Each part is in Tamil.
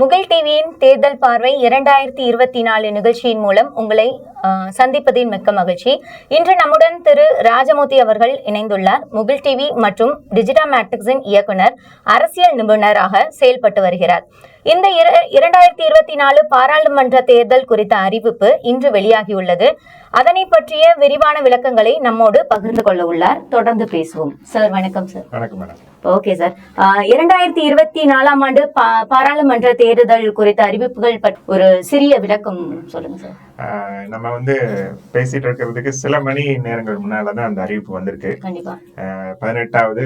முகில் டிவியின் தேர்தல் பார்வை இரண்டாயிரத்தி இருபத்தி நாலு நிகழ்ச்சியின் மூலம் உங்களை சந்திப்பதில் மிக்க மகிழ்ச்சி. இன்று நம்முடன் திரு ராஜமூர்த்தி அவர்கள் இணைந்துள்ளார். முகில் டிவி மற்றும் டிஜிட்டா மேட்ரிக்ஸின் இயக்குனர் அரசியல் நிபுணராக செயல்பட்டு வருகிறார். இந்த இரண்டாயிரத்தி இருபத்தி நாலு பாராளுமன்ற தேர்தல் குறித்த அறிவிப்பு இன்று வெளியாகியுள்ளது. அதனை பற்றிய விரிவான விளக்கங்களை நம்மோடு பகிர்ந்து கொள்ள உள்ளார். தொடர்ந்து பேசுவோம். சார் வணக்கம் சார். வணக்கம் மேடம். ஓகே சார் இரண்டாயிரத்தி இருபத்தி நாலாம் ஆண்டு பாராளுமன்ற தேர்தல் குறித்த அறிவிப்புகள் ஒரு சிறிய விளக்கம் சொல்லுங்க சார் நம்ம வந்து பேசிட்டு இருக்கிறதுக்கு சில மணி நேரங்கள் முன்னால தான் அந்த அறிவிப்பு வந்திருக்கு. பதினெட்டாவது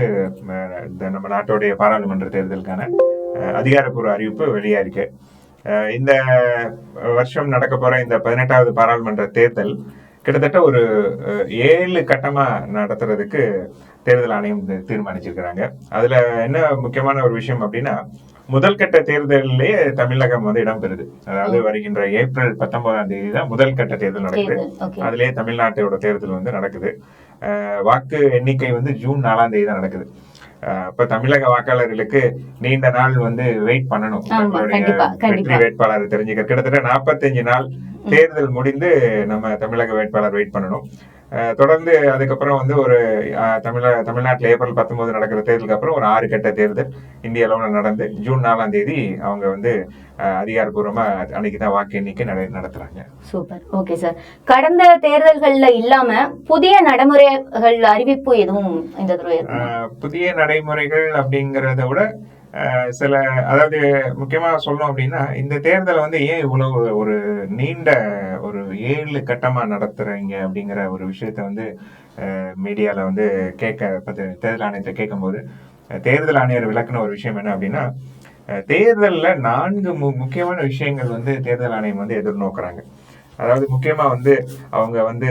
நம்ம நாட்டுடைய பாராளுமன்ற தேர்தலுக்கான அதிகாரப்பூர்வ அறிவிப்பு வெளியாயிருக்கு. இந்த வருஷம் நடக்க போற இந்த பதினெட்டாவது பாராளுமன்ற தேர்தல் கிட்டத்தட்ட ஒரு ஏழு கட்டமா நடத்துறதுக்கு தேர்தல் ஆணையம் தீர்மானிச்சிருக்கிறாங்க. அதுல என்ன முக்கியமான ஒரு விஷயம் அப்படின்னா முதல் கட்ட தேர்தலிலேயே தமிழகம் வந்து இடம்பெறுது. அதாவது வருகின்ற ஏப்ரல் பத்தொன்பதாம் தேதி தான் முதல் கட்ட தேர்தல் நடக்குது. அதுலயே தமிழ்நாட்டோட தேர்தல் வந்து நடக்குது. வாக்கு எண்ணிக்கை வந்து ஜூன் நாலாம் தேதி தான் நடக்குது. அப்ப தமிழக வாக்காளர்களுக்கு நீண்ட நாள் வந்து வெயிட் பண்ணணும். தங்களுடைய. வெற்றி வேட்பாளர் தெரிஞ்சுக்க. கிட்டத்தட்ட நாற்பத்தஞ்சு நாள் தேர்தல் முடிந்து நம்ம தமிழக வேட்பாளர் வெயிட் பண்ணணும். தொடர்ந்து அதுக்கப்புறம் வந்து ஒரு அஹ், தமிழக தமிழ்நாட்டில் ஏப்ரல் பத்தொன்பது நடக்கிற தேர்தலுக்கு அப்புறம் ஒரு ஆறு கட்ட தேர்தல் இந்திய அளவில் நடந்து ஜூன் நாலாம் தேதி அவங்க வந்து அஹ், அதிகாரப்பூர்வமா அன்னைக்கு தான் வாக்கு எண்ணிக்கை நட- நடத்துறாங்க. சூப்பர். Okay sir. கடந்த தேர்தல்கள்ல இல்லாம புதிய நடைமுறைகள் அறிவிப்பு எதுவும் இந்த புதிய நடைமுறைகள் அப்படிங்கறத விட சில அதாவது முக்கியமா சொல்லணும் அப்படின்னா இந்த தேர்தலை வந்து ஏன் இவ்வளவு ஒரு நீண்ட ஏழு கட்டமாக நடத்துறீங்க அப்படிங்கிற ஒரு விஷயத்த வந்து மீடியாவில் வந்து கேட்க பத்தி தேர்தல் ஆணையத்தை கேட்கும்போது தேர்தல் ஆணையர் விளக்குன ஒரு விஷயம் என்ன அப்படின்னா தேர்தலில் நான்கு மு- முக்கியமான விஷயங்கள் வந்து தேர்தல் ஆணையம் வந்து எதிர்நோக்குறாங்க. அதாவது முக்கியமாக வந்து அவங்க வந்து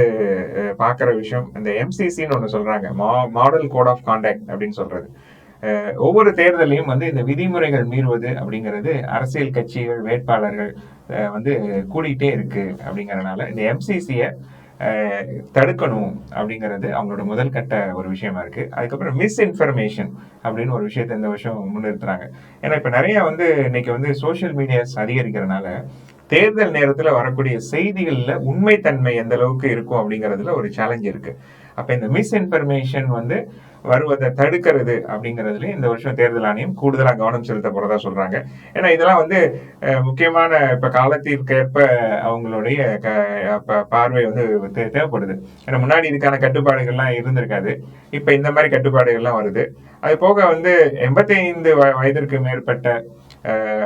பார்க்குற விஷயம் இந்த எம்சிசின்னு ஒன்று சொல்கிறாங்க மா மாடல் கோட் ஆஃப் கான்டாக்ட் அப்படின்னு சொல்றது. ஒவ்வொரு தேர்தலையும் வந்து இந்த விதிமுறைகள் மீறுவது அப்படிங்கிறது அரசியல் கட்சிகள் வேட்பாளர்கள் வந்து கூடிட்டே இருக்கு அப்படிங்கறதுனால இந்த எம்சிசியை தடுக்கணும் அப்படிங்கிறது அவங்களோட முதல் கட்ட ஒரு விஷயமா இருக்கு. அதுக்கப்புறம் மிஸ்இன்ஃபர்மேஷன் அப்படின்னு ஒரு விஷயத்தை இந்த வருஷம் முன்னிறுத்துறாங்க. ஏன்னா இப்போ நிறைய வந்து இன்னைக்கு வந்து சோஷியல் மீடியாஸ் அதிகரிக்கிறனால தேர்தல் நேரத்தில் வரக்கூடிய செய்திகளில் உண்மைத்தன்மை எந்த அளவுக்கு இருக்கும் அப்படிங்கிறதுல ஒரு சேலஞ்ச் இருக்கு. அப்போ இந்த மிஸ்இன்ஃபர்மேஷன் வந்து வருவதை தடுக்கிறது அப்படிங்கறதுல இந்த வருஷம் தேர்தல் ஆணையம் கூடுதலாக கவனம் செலுத்த போறதா சொல்றாங்க. ஏன்னா இதெல்லாம் வந்து முக்கியமான இப்ப காலத்திற்கேற்ப அவங்களுடைய க- ப- பார்வை வந்து தேவைப்படுது. ஏன்னா முன்னாடி இதுக்கான கட்டுப்பாடுகள்லாம் இருந்திருக்காது. இப்ப இந்த மாதிரி கட்டுப்பாடுகள்லாம் வருது. அது போக வந்து எண்பத்தைந்து வயதிற்கு மேற்பட்ட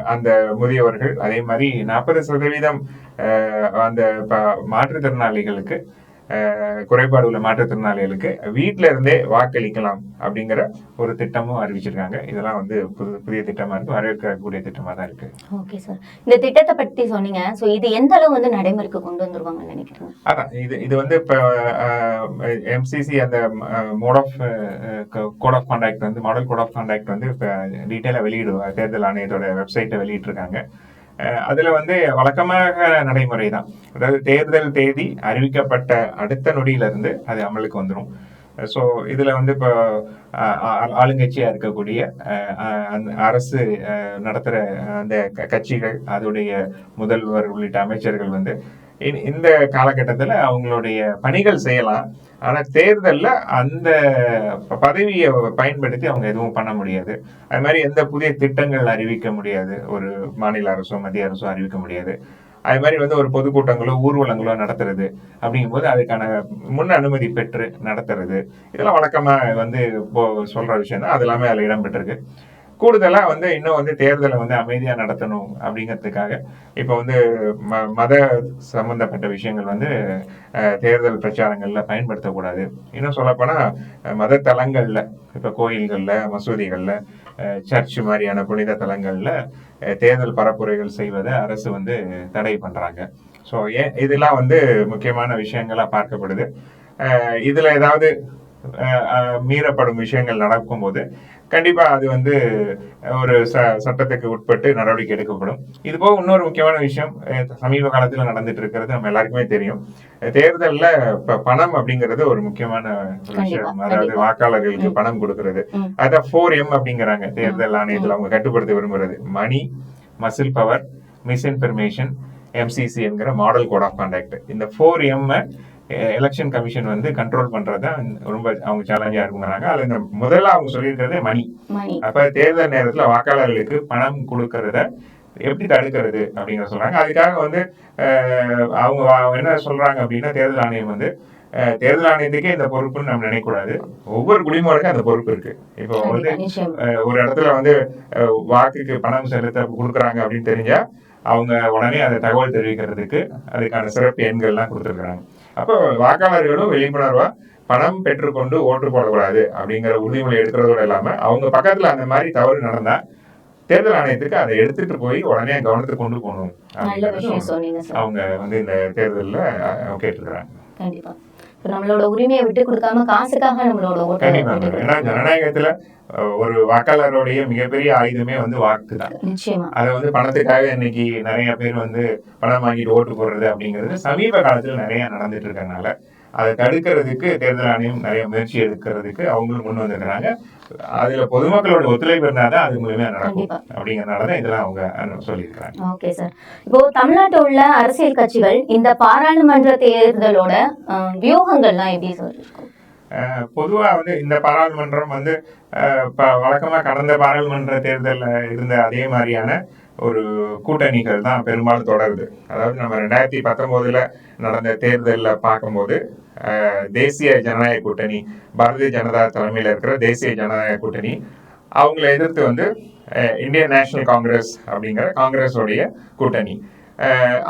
அந்த முதியவர்கள் அதே மாதிரி நாற்பது சதவீதம் அந்த மாற்றுத்திறனாளிகளுக்கு குறைபாடு உள்ள மாற்றுத்திறனாளிகளுக்கு வீட்ல இருந்தே வாக்களிக்கலாம் அப்படிங்கிற ஒரு திட்டமும் அறிவிச்சிருக்காங்க. இதெல்லாம் வந்து புது புதிய திட்டமா இருக்கு வரவேற்கக்கூடிய திட்டமா தான் இருக்கு. Okay sir. இந்த திட்டத்தை பத்தி சொன்னீங்க. சோ இது எந்த அளவு வந்து நடைமுறைக்கு கொண்டு வந்துருவாங்கன்னு நினைக்கிறீங்க? அதான் இது இது வந்து இப்போ எம்சிசி அந்த mode of code of contact வந்து மாடல் கோட் ஆஃப் கான்டாக்ட் வந்து இப்போ டீட்டெயிலாக வெளியிடுவாங்க தேர்தல் ஆணையத்தோட வெப்சைட்டை வெளியிட்டிருக்காங்க. அதுல வந்து வழக்கமாக நடைமுறை தான் அதாவது தேர்தல் தேதி அறிவிக்கப்பட்ட அடுத்த நொடியில இருந்து அது அமலுக்கு வந்துடும் ஸோ இதுல வந்து இப்போ ஆளுங்கட்சியாக ஆ- ஆளுங்கட்சியா இருக்கக்கூடிய அந்த அரசு நடத்துகிற நடத்துற அந்த கட்சிகள் அதோடைய முதல்வர் உள்ளிட்ட அமைச்சர்கள் வந்து இந்த காலகட்டத்துல அவங்களுடைய பணிகள் செய்யலாம். ஆனா தேர்தல்ல அந்த பதவியை பயன்படுத்தி அவங்க எதுவும் பண்ண முடியாது. அது மாதிரி எந்த புதிய திட்டங்கள் அறிவிக்க முடியாது. ஒரு மாநில அரசோ மத்திய அரசோ அறிவிக்க முடியாது. அது மாதிரி வந்து ஒரு பொதுக்கூட்டங்களோ ஊர்வலங்களோ நடத்துறது அப்படிங்கும்போது அதுக்கான முன் அனுமதி பெற்று நடத்துறது. இதெல்லாம் வழக்கமாக வந்து இப்போ சொல்கிற விஷயம் தான் அது எல்லாமே அதில் இடம்பெற்றிருக்கு கூடுதலாக வந்து இன்னும் வந்து தேர்தலை வந்து அமைதியாக நடத்தணும் அப்படிங்கிறதுக்காக இப்போ வந்து ம மத சம்மந்தப்பட்ட விஷயங்கள் வந்து தேர்தல் பிரச்சாரங்களில் பயன்படுத்தக்கூடாது. இன்னும் சொல்லப்போனால் மதத்தலங்களில் மத கோயில்களில் மசூதிகளில் சர்ச் மாதிரியான புனித தலங்கள்ல அஹ், தேர்தல் பரப்புரைகள் செய்வதை அரசு வந்து தடை பண்றாங்க. ஸோ ஏன் இதெல்லாம் வந்து முக்கியமான விஷயங்களா பார்க்கப்படுது. இதில் இதுல ஏதாவது மீறப்படும் விஷயங்கள் நடக்கும்போது கண்டிப்பா அது வந்து ஒரு ச- சட்டத்துக்கு உட்பட்டு நடவடிக்கை எடுக்கப்படும். இது போக இன்னொரு முக்கியமான விஷயம் சமீப காலத்துல நடந்துட்டு இருக்கிறது நம்ம எல்லாருக்குமே தெரியும். தேர்தல்ல ப- பணம் அப்படிங்கிறது ஒரு முக்கியமான விஷயம். அதாவது. வாக்காளர்களுக்கு பணம் கொடுக்கிறது. அதான் ஃபோர் எம் அப்படிங்கிறாங்க. தேர்தல் ஆணையத்துல அவங்க கட்டுப்படுத்த விரும்புறது. Money muscle power misinformation MCC என்கிற மாடல் கோட் ஆஃப் கான்டாக்ட் இந்த ஃபோர் எம் எலெக்ஷன் கமிஷன் வந்து கண்ட்ரோல் பண்றது ரொம்ப அவங்க சேலஞ்சா இருக்குங்கிறாங்க அதுல முதல்ல அவங்க சொல்லியிருக்கிறதே மணி அப்ப தேர்தல் நேரத்துல வாக்காளர்களுக்கு பணம் கொடுக்கறத எப்படி தடுக்கிறது அப்படிங்கிற சொல்றாங்க. அதுக்காக வந்து அவங்க என்ன சொல்றாங்க அப்படின்னா தேர்தல் ஆணையம் வந்து தேர்தல் ஆணையத்துக்கே இந்த பொறுப்புன்னு நம்ம நினைக்கக்கூடாது. ஒவ்வொரு குடிமகனுக்கும் அந்த பொறுப்பு இருக்கு. இப்போ வந்து ஒரு இடத்துல வந்து வாக்குக்கு பணம் செலுத்த கொடுக்குறாங்க அப்படின்னு தெரிஞ்சா அவங்க உடனே அதை தகவல் தெரிவிக்கிறதுக்கு அதுக்கான சிறப்பு எண்கள்லாம் கொடுத்துருக்காங்க அப்போ வாக்காளர்களும் விழிப்புணர்வா பணம் பெற்றுக்கொண்டு ஓட்டு போடக்கூடாது அப்படிங்கிற உறுதிமொழி எடுக்கிறதோட இல்லாம அவங்க பக்கத்துல அந்த மாதிரி தவறு நடந்தா தேர்தல் ஆணையத்துக்கு அதை எடுத்துட்டு போய் உடனே கவனத்துக்கு கொண்டு போகணும் அவங்க வந்து இந்த தேர்தல்ல கேட்டிருக்கிறாங்க. கண்டிப்பா. நம்மளோட உரிமையை விட்டு கொடுக்காம காசுக்காக நம்மளோட ஓட்டை ஏன்னா. ஜனநாயகத்துல ஒரு வாக்காளருடைய மிகப்பெரிய ஆயுதமே வந்து வாக்கு தான் நிச்சயமா. அதை வந்து பணத்துக்காக இன்னைக்கு நிறைய பேர் வந்து பணம் வாங்கிட்டு ஓட்டு போடுறது அப்படிங்கிறது சமீப காலத்துல நிறைய நடந்துட்டு இருக்கறனால அதை தடுக்கிறதுக்கு தேர்தல் ஆணையம் நிறைய முயற்சி எடுக்கிறதுக்கு அவங்களும் முன் வந்திருக்கிறாங்க. அதுல பொதுமக்களோட ஒத்துழைப்பு இருந்தாதான் அது முழுமையா நடக்கும். கண்டிப்பா. அப்படிங்கறதுனாலதான் இதெல்லாம் அவங்க சொல்லியிருக்கிறாங்க. Okay sir. இப்போ தமிழ்நாட்டில் உள்ள அரசியல் கட்சிகள் இந்த பாராளுமன்ற தேர்தலோட வியூகங்கள்லாம் எப்படி சார் இருக்கும்? அஹ் பொதுவா வந்து இந்த பாராளுமன்றம் வந்து அஹ், ப- வழக்கமா கடந்த பாராளுமன்ற தேர்தல்ல இருந்த அதே மாதிரியான ஒரு கூட்டணிகள் தான் பெரும்பாலும் தொடருது. அதாவது நம்ம ரெண்டாயிரத்தி பத்தொம்போதில் நடந்த தேர்தலில் பார்க்கும்போது தேசிய ஜனநாயக கூட்டணி பாரதிய ஜனதா தலைமையில் இருக்கிற தேசிய ஜனநாயக கூட்டணி அவங்கள எதிர்த்து வந்து இந்தியன் நேஷனல் காங்கிரஸ் அப்படிங்கிற காங்கிரஸோடைய கூட்டணி.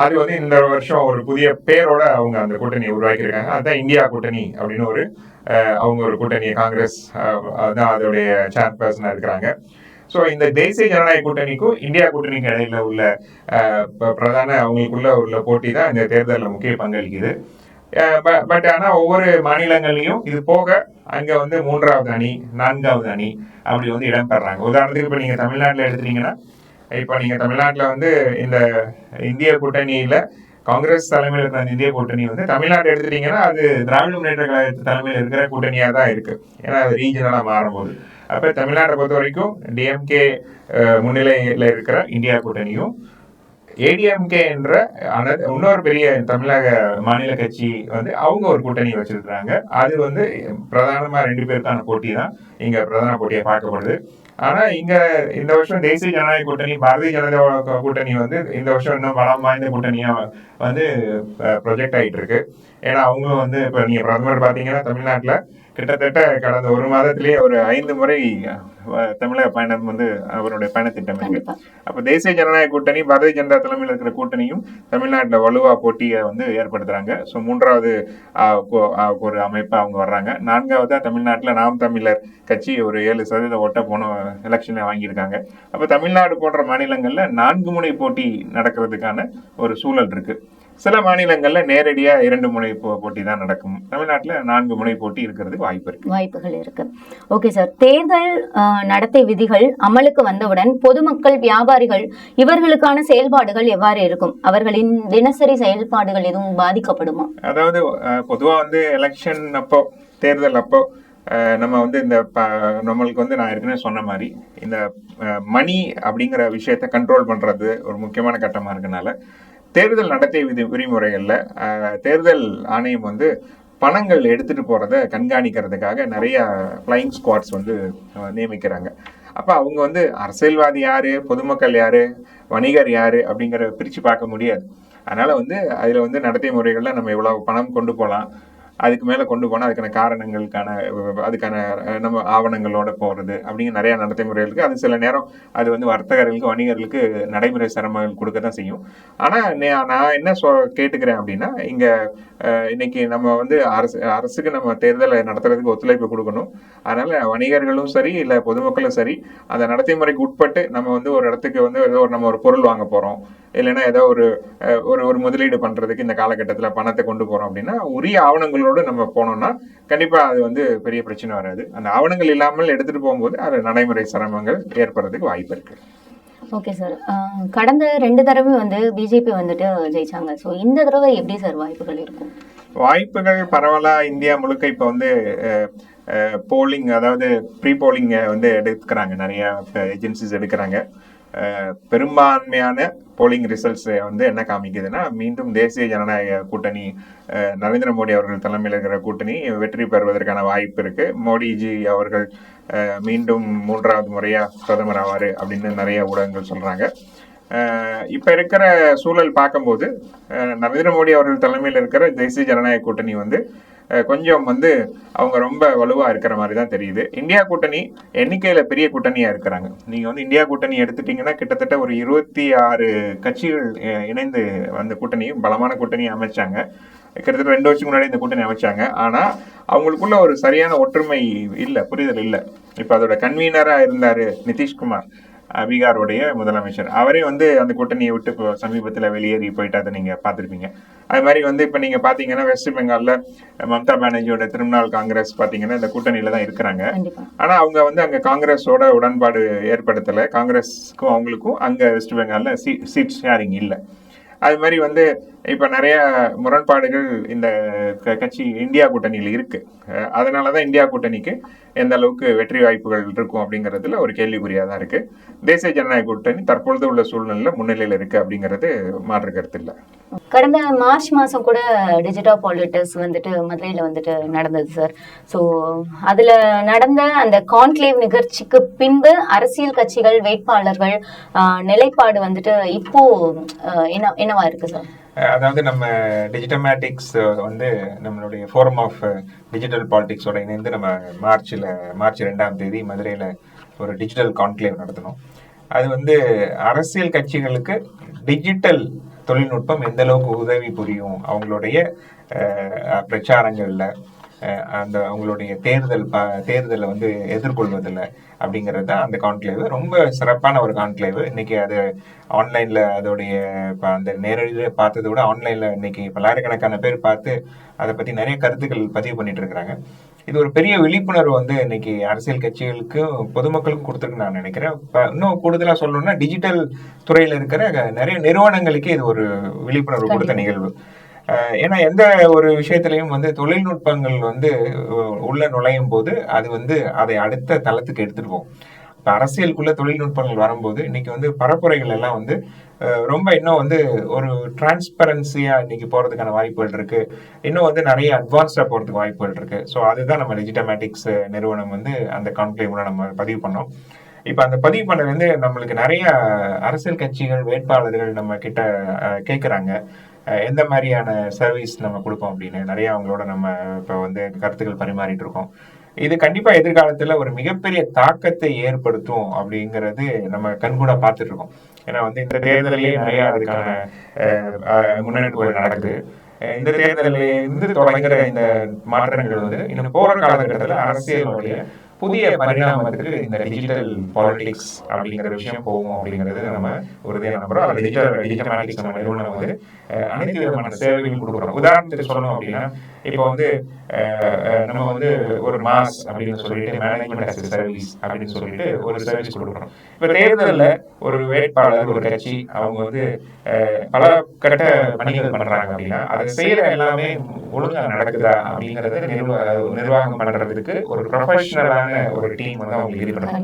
அது வந்து இந்த வருஷம் ஒரு புதிய பேரோட அவங்க அந்த கூட்டணியை உருவாக்கியிருக்காங்க. அதுதான் இந்தியா கூட்டணி அப்படின்னு ஒரு அவங்க ஒரு கூட்டணி காங்கிரஸ் அதுதான் அதோடைய சேர்பர்சனாக இருக்கிறாங்க. ஸோ இந்த தேசிய ஜனநாயக கூட்டணிக்கும் இந்தியா கூட்டணிக்கு இடையில உள்ள ப- பிரதான அவங்களுக்குள்ள உள்ள போட்டி தான் இந்த தேர்தலில் முக்கிய பங்களிக்குது. பட் ஆனால் ஒவ்வொரு மாநிலங்கள்லையும் இது போக அங்கே வந்து மூன்றாவது அணி நான்காவது அணி அப்படி வந்து இடம்பெறாங்க உதாரணத்துக்கு இப்போ நீங்கள் தமிழ்நாட்டில் எடுத்துட்டீங்கன்னா இப்போ நீங்கள் தமிழ்நாட்டில் வந்து இந்த இந்திய கூட்டணியில் காங்கிரஸ் தலைமையில் இருக்கிற இந்திய கூட்டணி வந்து தமிழ்நாடு எடுத்துட்டீங்கன்னா அது திராவிட முன்னேற்ற கழகத்து தலைமையில் இருக்கிற கூட்டணியாக தான் இருக்குது ஏன்னா அது ரீஜனலாக மாறும்போது. அப்போ தமிழ்நாட்டை பொறுத்த வரைக்கும் டிஎம்கே முன்னிலையில் இருக்கிற இந்தியா கூட்டணியும் ஏடிஎம்கே என்ற இன்னொரு பெரிய தமிழக மாநில கட்சி வந்து அவங்க ஒரு கூட்டணி வச்சிருக்கிறாங்க. அது வந்து பிரதானமாக ரெண்டு பேருக்கான போட்டி தான். இங்கே பிரதான போட்டியை பார்க்கப்படுது. ஆனா இங்க இந்த வருஷம் தேசிய ஜனநாயக கூட்டணி பாரதிய ஜனதா கூட்டணி வந்து இந்த வருஷம் இன்னும் பலம் வாய்ந்த கூட்டணியா வந்து ப்ரொஜெக்ட் ஆயிட்டு இருக்கு. ஏன்னா அவங்களும் வந்து இப்ப நீங்க பிரதமர் பாத்தீங்கன்னா தமிழ்நாட்டுல கிட்டத்தட்ட கடந்த ஒரு மாதத்திலேயே ஒரு ஐந்து முறை தமிழக பயணம் வந்து அவருடைய பயணத்திட்டம் இருக்கு. அப்ப தேசிய ஜனநாயக கூட்டணி பாரதிய ஜனதா தலைமையில் இருக்கிற கூட்டணியும் தமிழ்நாட்டுல வலுவா போட்டியை வந்து ஏற்படுத்துறாங்க. ஸோ மூன்றாவது ஒரு அமைப்பா அவங்க வர்றாங்க. நான்காவதா தமிழ்நாட்டுல நாம் தமிழர் கட்சி ஒரு ஏழு சதவீத ஓட்ட போன எலெக்ஷனை வாங்கியிருக்காங்க. அப்ப தமிழ்நாடு போன்ற மாநிலங்கள்ல நான்கு முனை போட்டி நடக்கிறதுக்கான ஒரு சூழல் இருக்கு. சில மாநிலங்கள்ல நேரடியா இரண்டு முனை போட்டி தான் நடக்கும். தமிழ்நாட்டுல நான்கு முனை போட்டி இருக்கிறதுக்கு வாய்ப்பு இருக்கு. வாய்ப்புகள் இருக்கு. Okay sir. தேர்தல் நடத்தை விதிகள் அமலுக்கு வந்தவுடன் பொதுமக்கள் வியாபாரிகள் இவர்களுக்கான செயல்பாடுகள் எவ்வாறு இருக்கும்? அவர்களின் தினசரி செயல்பாடுகள் எதுவும் பாதிக்கப்படுமா? அதாவது அஹ், பொதுவா வந்து எலெக்ஷன் அப்போ தேர்தல் அப்போ நம்ம வந்து இந்த நம்மளுக்கு வந்து நான் ஏற்கனவே சொன்ன மாதிரி இந்த மணி அப்படிங்கிற விஷயத்தை கண்ட்ரோல் பண்றது ஒரு முக்கியமான கட்டமா இருக்கனால தேர்தல் நடத்தை விதி விதிமுறைகளில் தேர்தல் ஆணையம் வந்து பணங்கள் எடுத்துகிட்டு போகிறத கண்காணிக்கிறதுக்காக நிறையா ஃப்ளைங் ஸ்குவாட்ஸ் வந்து நியமிக்கிறாங்க. அப்போ அவங்க வந்து அரசியல்வாதி யார் பொதுமக்கள் யார் வணிகர் யார் அப்படிங்கிற பிரித்து பார்க்க முடியாது. அதனால் வந்து அதில் வந்து நடத்தை முறைகளில் நம்ம எவ்வளோ பணம் கொண்டு போகலாம். அதுக்கு மேலே கொண்டு போனால் அதுக்கான காரணங்களுக்கான அதுக்கான நம்ம ஆவணங்களோட போகிறது அப்படிங்கிற நிறையா நடத்தை இருக்குது அது சில நேரம் அது வந்து வர்த்தகர்களுக்கு வணிகர்களுக்கு நடைமுறை சிரமங்கள் கொடுக்க தான் செய்யும். ஆனால் நே- நான் என்ன சொ கேட்டுக்கிறேன் அப்படின்னா இங்கே இன்னைக்கு நம்ம வந்து அரசு அரசுக்கு நம்ம தேர்தலை நடத்துறதுக்கு ஒத்துழைப்பு கொடுக்கணும். அதனால் வணிகர்களும் சரி இல்லை பொதுமக்களும் சரி அந்த நடத்தை முறைக்கு உட்பட்டு நம்ம வந்து ஒரு இடத்துக்கு வந்து ஏதோ ஒரு நம்ம ஒரு பொருள் வாங்க போகிறோம் இல்லைன்னா ஏதோ ஒரு ஒரு ஒரு முதலீடு பண்றதுக்கு இந்த காலகட்டத்துல பணத்தை கொண்டு போறோம் அப்படின்னா உரிய ஆவணங்களோடு நம்ம போனோம்னா கண்டிப்பா அது வந்து பெரிய பிரச்சனை வராது. அந்த ஆவணங்கள் இல்லாமல் எடுத்துட்டு போகும்போது அது நடைமுறை சிரமங்கள் ஏற்படுறதுக்கு வாய்ப்பு இருக்கு. Okay sir. கடந்த ரெண்டு தடவை வந்து பிஜேபி வந்துட்டு ஜெயிச்சாங்க. ஸோ இந்த தடவை எப்படி சார் வாய்ப்புகள் இருக்கும்? வாய்ப்புகள் பரவலா இந்தியா முழுக்க இப்போ வந்து போலிங் அதாவது ப்ரீ போலிங் வந்து எடுக்கிறாங்க. நிறைய ஏஜென்சிஸ் எடுக்கிறாங்க. பெரும்பான்மையான போலிங் ரிசல்ட்ஸ் வந்து என்ன காமிக்குதுன்னா மீண்டும் தேசிய ஜனநாயக கூட்டணி நரேந்திர மோடி அவர்கள் தலைமையில் இருக்கிற கூட்டணி வெற்றி பெறுவதற்கான வாய்ப்பு இருக்கு. மோடிஜி அவர்கள் அஹ், மீண்டும் மூன்றாவது முறையா பிரதமர் ஆவார் அப்படின்னு நிறைய ஊடகங்கள் சொல்றாங்க. அஹ், இப்ப இருக்கிற சூழல் பார்க்கும்போது நரேந்திர மோடி அவர்கள் தலைமையில் இருக்கிற தேசிய ஜனநாயக கூட்டணி வந்து கொஞ்சம் வந்து அவங்க ரொம்ப வலுவாக இருக்கிற மாதிரி தான் தெரியுது. இந்தியா கூட்டணி எண்ணிக்கையில் பெரிய கூட்டணியாக இருக்கிறாங்க. நீங்கள் வந்து இந்தியா கூட்டணி எடுத்துட்டிங்கன்னா கிட்டத்தட்ட ஒரு இருபத்தி ஆறு கட்சிகள் இணைந்து அந்த கூட்டணியும் பலமான கூட்டணியை அமைச்சாங்க. கிட்டத்தட்ட ரெண்டு வருஷம் முன்னாடி இந்த கூட்டணி அமைச்சாங்க. ஆனால் அவங்களுக்குள்ள ஒரு சரியான ஒற்றுமை இல்லை புரிதல் இல்லை. இப்போ அதோட கன்வீனராக இருந்தார் நிதிஷ்குமார். பீகாருடைய முதலமைச்சர். அவரே வந்து அந்த கூட்டணியை விட்டு இப்போ சமீபத்துல வெளியேறி போயிட்டு அதை நீங்க பார்த்திருப்பீங்க. அது மாதிரி வந்து இப்ப நீங்க பாத்தீங்கன்னா வெஸ்ட் பெங்கால்ல மம்தா பானர்ஜியோட திருநாள் காங்கிரஸ் பாத்தீங்கன்னா இந்த கூட்டணியில தான் இருக்கிறாங்க. கண்டிப்பா. ஆனா அவங்க வந்து அங்க காங்கிரஸோட உடன்பாடு ஏற்படுத்தல. காங்கிரஸ்க்கும் அவங்களுக்கும் அங்க வெஸ்ட் பெங்கால்ல சீட் ஷேரிங் இல்ல. அது மாதிரி வந்து இப்போ நிறைய முரண்பாடுகள் இந்த க- கட்சி இந்தியா கூட்டணியில் இருக்கு. அதனால அதனாலதான் இந்தியா கூட்டணிக்கு எந்த அளவுக்கு வெற்றி வாய்ப்புகள் இருக்கும் அப்படிங்கிறதுல ஒரு கேள்விக்குறியாக தான் இருக்கு. தேசிய ஜனநாயக கூட்டணி தற்பொழுது உள்ள சூழ்நிலையில் முன்னிலையில் இருக்கு அப்படிங்கிறது மாற்று கருத்து இல்லை. கடந்த மார்ச் மாதம் கூட டிஜிட்டல் பாலிட்டிக்ஸ் வந்துட்டு மதுரையில் வந்துட்டு நடந்தது சார் ஸோ அதில் நடந்த அந்த கான்க்ளேவ் நிகழ்ச்சிக்கு பின்பு அரசியல் கட்சிகள் வேட்பாளர்கள் நிலைப்பாடு வந்துட்டு இப்போ என்ன என்ன என்னவா இருக்கு சார்? அதாவது நம்ம டிஜிட்டமேட்டிக்ஸ் வந்து நம்மளுடைய ஃபோரம் ஆஃப் டிஜிட்டல் பாலிடிக்ஸோட இணைந்து நம்ம மார்ச்ல மார்ச் ரெண்டாம் தேதி மதுரையில ஒரு டிஜிட்டல் கான்க்ளேவ் நடத்தணும். அது வந்து அரசியல் கட்சிகளுக்கு டிஜிட்டல் தொழில்நுட்பம் எந்த அளவுக்கு உதவி புரியும்? அவங்களுடைய பிரச்சாரங்களில். அந்த அவங்களுடைய தேர்தல் ப- தேர்தலை வந்து எதிர்கொள்வதில்ல அப்படிங்கிறது தான் அந்த கான்க்ளேவ் ரொம்ப சிறப்பான ஒரு கான்க்ளேவ் இன்னைக்கு அது ஆன்லைன்ல அதோடைய இப்ப அந்த நேரடியில பார்த்ததை விட ஆன்லைன்ல இன்னைக்கு பல்லாயிரக்கணக்கான பேர் பார்த்து அதை பத்தி நிறைய கருத்துக்கள் பதிவு பண்ணிட்டு இருக்கிறாங்க. இது ஒரு பெரிய விழிப்புணர்வு வந்து இன்னைக்கு அரசியல் கட்சிகளுக்கும் பொதுமக்களுக்கும் கொடுத்துருக்கு நான் நினைக்கிறேன். இப்ப இன்னும் கூடுதலா சொல்லணும்னா டிஜிட்டல் துறையில இருக்கிற நிறைய நிறுவனங்களுக்கு இது ஒரு விழிப்புணர்வு கொடுத்த நிகழ்வு. ஏன்னா எந்த ஒரு விஷயத்திலையும் வந்து தொழில்நுட்பங்கள் வந்து உள்ள நுழையும் போது அது வந்து அதை அடுத்த தளத்துக்கு எடுத்துட்டு போகும். இப்போ அரசியலுக்குள்ள தொழில்நுட்பங்கள் வரும்போது இன்னைக்கு வந்து பரப்புரைகள் எல்லாம் வந்து ரொம்ப இன்னும் வந்து ஒரு டிரான்ஸ்பரன்சியா இன்னைக்கு போறதுக்கான வாய்ப்புகள் இருக்கு. இன்னும் வந்து நிறைய அட்வான்ஸ்டா போறதுக்கு வாய்ப்புகள் இருக்கு. ஸோ அதுதான் நம்ம டிஜிட்டமேட்டிக்ஸ் நிறுவனம் வந்து அந்த கான்க்ளேவ்ல நம்ம பதிவு பண்ணோம். இப்ப அந்த பதிவு பண்ணது வந்து நம்மளுக்கு நிறைய அரசியல் கட்சிகள் வேட்பாளர்கள் நம்ம கிட்ட அஹ், கேக்குறாங்க. எந்த மாதிரியான சர்வீஸ் நம்ம கொடுப்போம் அப்படின்னு நிறைய அவங்களோட நம்ம இப்ப வந்து கருத்துக்கள் பரிமாறிட்டு இருக்கோம். இது கண்டிப்பா எதிர்காலத்துல ஒரு மிகப்பெரிய தாக்கத்தை ஏற்படுத்தும் அப்படிங்கிறது நம்ம கண்கூட பார்த்துட்டு இருக்கோம். ஏன்னா வந்து இந்த தேர்தலையே நிறைய அதுக்கான முன்னெடுப்புகள் நடக்குது. இந்த தேர்தலில் இருந்து தொடங்குற இந்த மாற்றங்கள் வந்து இன்னும் போற காலகட்டத்தில் அரசியலுடைய புதிய பரிணாமத்துக்கு இந்த டிஜிட்டல் பாலிடிக்ஸ் அப்படிங்கிற விஷயம் போகும் அப்படிங்கிறது நம்ம உறுதியாக நம்புறோம். அது டிஜிட்டல் டிஜிட்டல் நம்ம நிறுவனம் வந்து அனைத்து விதமான சேவைகளும் கொடுக்குறோம் உதாரணத்துக்கு சொல்லணும் அப்படின்னா இப்போ வந்து நம்ம வந்து ஒரு மாஸ் அப்படின்னு சொல்லிட்டு மேனேஜ்மெண்ட் அஸ் சர்வீஸ் அப்படின்னு சொல்லிட்டு ஒரு சர்வீஸ் கொடுக்குறோம் இப்போ தேர்தலில் ஒரு வேட்பாளர் ஒரு கட்சி அவங்க வந்து அஹ், பல கட்ட பணிகள் பண்றாங்க அப்படின்னா அதை செய்யற எல்லாமே ஒழுங்கா நடக்குதா அப்படிங்கறத நிர்வ- நிர்வாகம் பண்றதுக்கு ஒரு ப்ரொஃபஷனலான ஒரு டீம் வந்து அவங்களுக்கு இருக்கணும்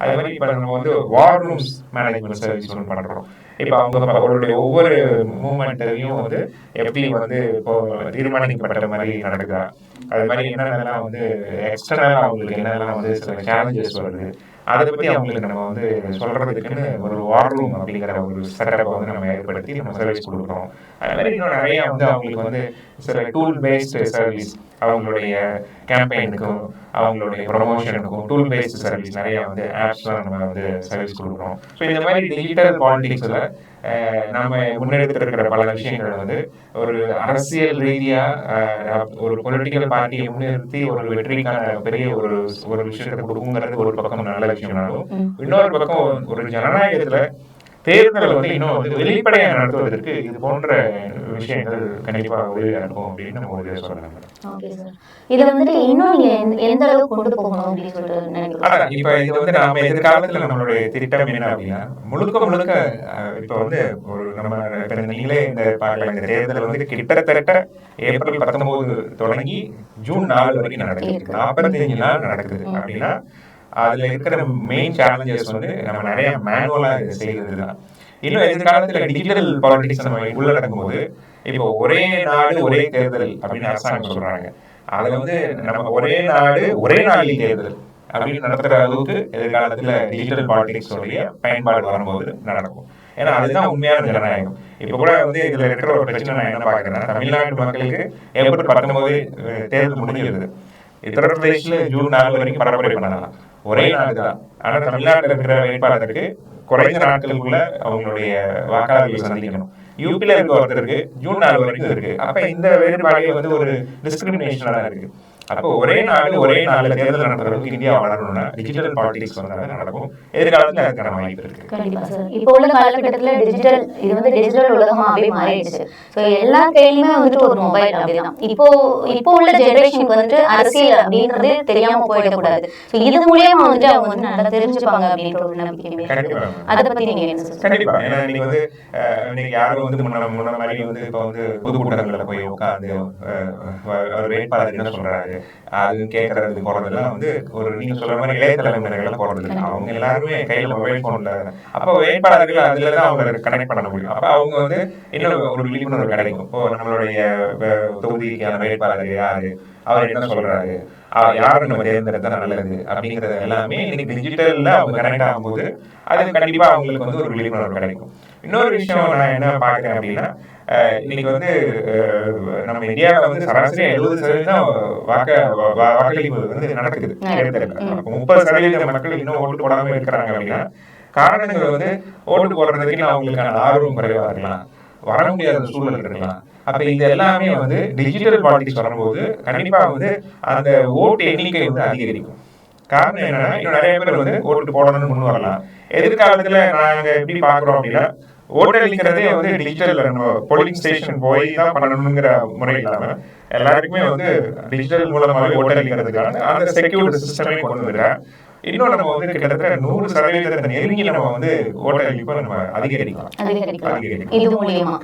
அதே மாதிரி இப்ப நம்ம வந்து வார் ரூம்ஸ் மேனேஜ்மெண்ட் சர்வீஸ் ஒன்று பண்றோம். இப்போ அவங்க அவருடைய ஒவ்வொரு மூமெண்ட்டையும் வந்து எப்படி வந்து இப்போ தீர்மானிக்கப்பட்ட மாதிரி நடக்குதா? அது மாதிரி என்னென்னலாம் வந்து எக்ஸ்டர்னலாக அவங்களுக்கு என்னென்னலாம் வந்து சில சேலஞ்சஸ் வருது? அதை பத்தி அவங்களுக்கு நம்ம வந்து சொல்றதுக்குன்னு ஒரு வார் ரூம் அப்படிங்கிற ஒரு செட்டப்பை வந்து நம்ம ஏற்படுத்தி நம்ம சர்வீஸ் கொடுக்குறோம். அது மாதிரி இன்னும் நிறைய வந்து அவங்களுக்கு வந்து சில டூல் பேஸ்டு சர்வீஸ் அவங்களுடைய கேம்பெயினுக்கும் அவங்களுடைய ப்ரொமோஷனுக்கும் டூல் பேஸ்டு சர்வீஸ் நிறைய வந்து ஆப்ஸ்லாம் நம்ம வந்து சர்வீஸ் கொடுக்குறோம். ஸோ இந்த மாதிரி டிஜிட்டல் பாலிடிக்ஸில் நம்ம முன்னெடுத்து இருக்கிற பல விஷயங்கள் வந்து ஒரு அரசியல் ரீதியா ஒரு பொலிட்டிக்கல் பார்ட்டியை முன்னிறுத்தி ஒரு வெற்றிக்கான பெரிய ஒரு ஒரு விஷயத்தை கொடுக்குங்கிறது ஒரு பக்கம் நல்ல விஷயம்னாலும் இன்னொரு பக்கம் ஒரு ஜனநாயகத்துல தேர்தல் வந்து இன்னும் வந்து வெளிப்படையா நடத்துவதற்கு இது போன்ற விஷயங்கள் கண்டிப்பா உதவியா இருக்கும் அப்படின்னு நம்ம உதவி சொல்லலாம் ஓகே சார். இது வந்துட்டு இன்னும் நீங்க எந்த- எந்த அளவுக்கு கொண்டு போகணும் அப்படின்னு சொல்லிட்டு நினைக்கிறோம் அதான் இப்ப இது வந்து நாம எதிர்காலத்துல நம்மளுடைய திட்டம் என்ன அப்படின்னா முழுக்க முழுக்க இப்ப வந்து ஒரு நம்ம இப்ப நீங்களே இந்த பார்க்கலாம் இந்த தேர்தல் வந்து கிட்டத்தட்ட ஏப்ரல் பத்தொன்பது தொடங்கி ஜூன் நாலு வரைக்கும் நடக்குது. நாற்பத்தஞ்சு நாள் நடக்குது. அப்படின்னா அதுல இருக்கிற மெயின் சேலஞ்சஸ் வந்து நம்ம நிறைய மேனுவலாக செய்கிறது தான் இன்னும் எதிர்காலத்தில் டிஜிட்டல் பாலிடிக்ஸ் நம்ம உள்ளடக்கும் போது இப்போ ஒரே நாடு ஒரே தேர்தல் அப்படின்னு அரசாங்கம் சொல்றாங்க. அதுல வந்து நம்ம ஒரே நாடு ஒரே நாளில் தேர்தல் அப்படின்னு நடத்துற அளவுக்கு எதிர்காலத்துல டிஜிட்டல் பாலிடிக்ஸ் பயன்பாடு வரும்போது நடக்கும். ஏன்னா அதுதான் உண்மையான ஜனநாயகம். இப்போ கூட வந்து இதுல இருக்கிற ஒரு பிரச்சனை நான் என்ன பார்க்குறேன் தமிழ்நாட்டு மக்களுக்கு ஏப்ரல் பத்தொன்பது தேர்தல் முடிஞ்சிருது. உத்தரப்பிரதேசில் ஜூன் நாலு வரைக்கும் பரப்புரை பண்ணலாம். ஒரே நாடு தான் ஆனால் தமிழ்நாட்டில் இருக்கிற வேட்பாளருக்கு குறைந்த நாட்களுக்குள்ள அவங்களுடைய வாக்காளர்களை சந்திக்கணும். யூபியில் இருக்க ஒருத்தருக்கு ஜூன் நாலு வரைக்கும் இருக்கு. அப்ப இந்த வேறுபாடு வந்து ஒரு டிஸ்கிரிமினேஷனாக இருக்கு. அப்போ ஒரே நாடு ஒரே நாள்ல தேர்தல் நடத்துற அளவுக்கு இந்தியா வளரணும்னா டிஜிட்டல் பாலிடிக்ஸ் வந்தாலும் நடக்கும். எதிர்காலத்துல அதுக்கான வாய்ப்பு இருக்கு. கண்டிப்பா சார் இப்போ உள்ள காலகட்டத்துல டிஜிட்டல் இது வந்து டிஜிட்டல் உலகமாவே மாறிடுச்சு. ஸோ எல்லா கையிலுமே வந்துட்டு ஒரு மொபைல் அப்படிதான். இப்போ இப்போ உள்ள ஜெனரேஷனுக்கு வந்துட்டு அரசியல் அப்படின்றது தெரியாம போயிடக்கூடாது. ஸோ இது மூலியமா வந்துட்டு அவங்க வந்து நல்லா தெரிஞ்சுப்பாங்க அப்படின்ற ஒரு நம்பிக்கை அதை பத்தி நீங்க என்ன சார் கண்டிப்பா. ஏன்னா நீங்க வந்து இன்னைக்கு யாரும் வந்து முன்ன முன்ன மாதிரி வந்து இப்ப வந்து பொதுக்கூட்டங்கள்ல போய் உட்காந்து ஒரு வேட்பாளர் என்ன சொல்றாரு? அது கேட்கறது போறதெல்லாம் வந்து ஒரு நீங்க சொல்ற மாதிரி இளைய தலைமுறைகள் போறது இல்லை அவங்க எல்லாருமே கையில மொபைல் போன்ல அப்போ வேட்பாளர்கள் அதுல தான் அவங்க கனெக்ட் பண்ண முடியும். அப்ப அவங்க வந்து இன்னும் ஒரு விழிப்புணர்வு கிடைக்கும்? இப்போ நம்மளுடைய தொகுதிக்கான வேட்பாளர் யாரு? அவர் என்ன சொல்றாரு? அஹ், யாரை நம்ம தேர்ந்தெடுத்தா நல்லது. அப்படிங்கறது எல்லாமே இன்னைக்கு டிஜிட்டல்ல அவங்க கனெக்ட் ஆகும்போது அது கண்டிப்பா அவங்களுக்கு வந்து ஒரு விழிப்புணர்வு கிடைக்கும். இன்னொரு விஷயம் நான் என்ன பாக்குறேன் அப்படின்னா இன்னைக்கு வந்து நம்ம இந்தியாவில் வந்து சராசரி எழுபது சதவீதம் வாக்க வாக்களிப்பு வந்து நடக்குது. முப்பது சதவீத மக்கள் இன்னும் ஓட்டு போடாம இருக்கிறாங்க அப்படின்னா காரணங்கள் வந்து ஓட்டு போடுறதுக்கு அவங்களுக்கான ஆர்வம் குறைவா இருக்கலாம். வர முடியாத சூழல் இருக்கலாம். அப்ப இது எல்லாமே வந்து டிஜிட்டல் பாலிடிக்ஸ் வரும்போது கண்டிப்பா வந்து அந்த ஓட்டு எண்ணிக்கை வந்து அதிகரிக்கும். காரணம் என்னன்னா இன்னும் நிறைய பேர் வந்து ஓட்டு போடணும்னு முன் வரலாம். எதிர்காலத்துல நாங்க எப்படி பாக்குறோம் அப்படின்னா ஓட்டு அளிக்கிறதே வந்து டிஜிட்டல் போலிங் ஸ்டேஷன் போய் தான் பண்ணணுங்கிற முறை இல்லாம எல்லாருக்குமே வந்து டிஜிட்டல் மூலமாவே ஓட்டு அளிக்கிறதுக்கான அந்த செக்யூர்ட் சிஸ்டமே கொண்டு வந்துருக்கேன் இன்னும் நம்ம வந்து கிட்டத்தட்ட நூறு சதவீதத்தை நெருங்கி நம்ம வந்து ஓட்டு அளிப்பை நம்ம அதிகரிக்கலாம். அதிகரிக்கலாம்.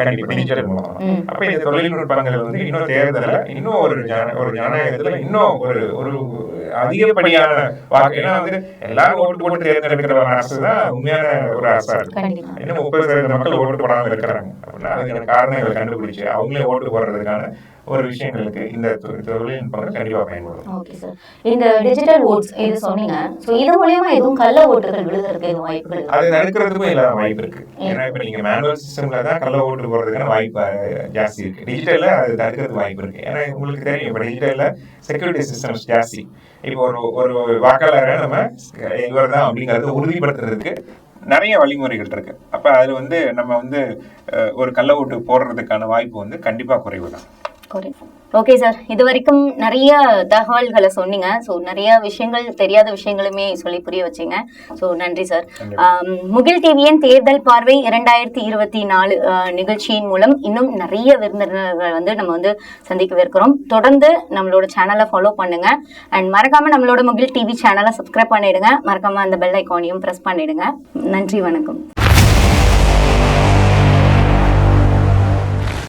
கண்டிப்பா டிஜிட்டல் மூலமா. அப்ப இந்த தொழில்நுட்பங்கள் வந்து இன்னும் தேர்தல இன்னும் ஒரு ஒரு ஜனநாயகத்துல இன்னும் ஒரு ஒரு அதிகப்படியான வாக்கு. ஏன்னா வந்து எல்லாரும் ஓட்டு போட்டு தேர்ந்தெடுக்கிற ஒரு அரசு தான் உண்மையான ஒரு அரசா இருக்கு. இன்னும் முப்பது சதவீத மக்கள் ஓட்டு போடாம இருக்கிறாங்க. அப்படின்னா அதுக்கான காரணங்களை கண்டுபிடிச்சு அவங்களே ஓட்டு போடுறதுக்கான ஒரு விஷயங்களுக்கு இந்த தொழில்நுட்பங்கள் கண்டிப்பா பயன்படும். ஓகே சார் இந்த டிஜிட்டல் ஓட்ஸ் இது சொன்னீங்க. ஸோ இது மூலியமா எதுவும் கள்ள ஓட்டுகள் விழுகிறதுக்கு எதுவும் வாய்ப்புகள்? அது தடுக்கிறதுக்கும் இல்லாத வாய்ப்பு இருக்கு. ஏன்னா இப்ப நீங்க மேனுவல் சிஸ்டம்ல தான் கள்ள ஓட்டு போடுறதுக்கான வாய்ப்பு ஜாஸ்தி இருக்கு. டிஜிட்டல்ல அது தடுக்கிறதுக்கு வாய்ப்பு இருக்கு. ஏன்னா உங்களுக்கு தெரியும் இப்ப டிஜிட்டல்ல செக்யூரிட்டி சிஸ்டம்ஸ் ஜாஸ்தி. இப்போ ஒரு ஒரு வாக்காளரை நம்ம இவர் தான் அப்படிங்கிறத உறுதிப்படுத்துறதுக்கு நிறைய வழிமுறைகள் இருக்கு. அப்ப அதில் வந்து நம்ம வந்து ஒரு கள்ள ஓட்டு போடுறதுக்கான வாய்ப்பு வந்து கண்டிப்பா குறைவு தான். ஓகே சார் இது வரைக்கும் நிறைய தகவல்களை சொன்னீங்க. ஸோ நிறைய விஷயங்கள் தெரியாத விஷயங்களுமே சொல்லி புரிய வச்சீங்க. ஸோ நன்றி சார் ஆம், முகில் டிவியின் தேர்தல் பார்வை இரண்டாயிரத்தி இருபத்தி நாலு நிகழ்ச்சியின் மூலம் இன்னும் நிறைய விருந்தினர்கள் வந்து நம்ம வந்து சந்திக்கவிருக்கிறோம் தொடர்ந்து நம்மளோட சேனலை ஃபாலோ பண்ணுங்க. அண்ட் மறக்காம நம்மளோட முகில் டிவி சேனலை சப்ஸ்கிரைப் பண்ணிடுங்க. மறக்காம அந்த பெல் ஐக்கானையும் ப்ரெஸ் பண்ணிடுங்க. நன்றி வணக்கம்.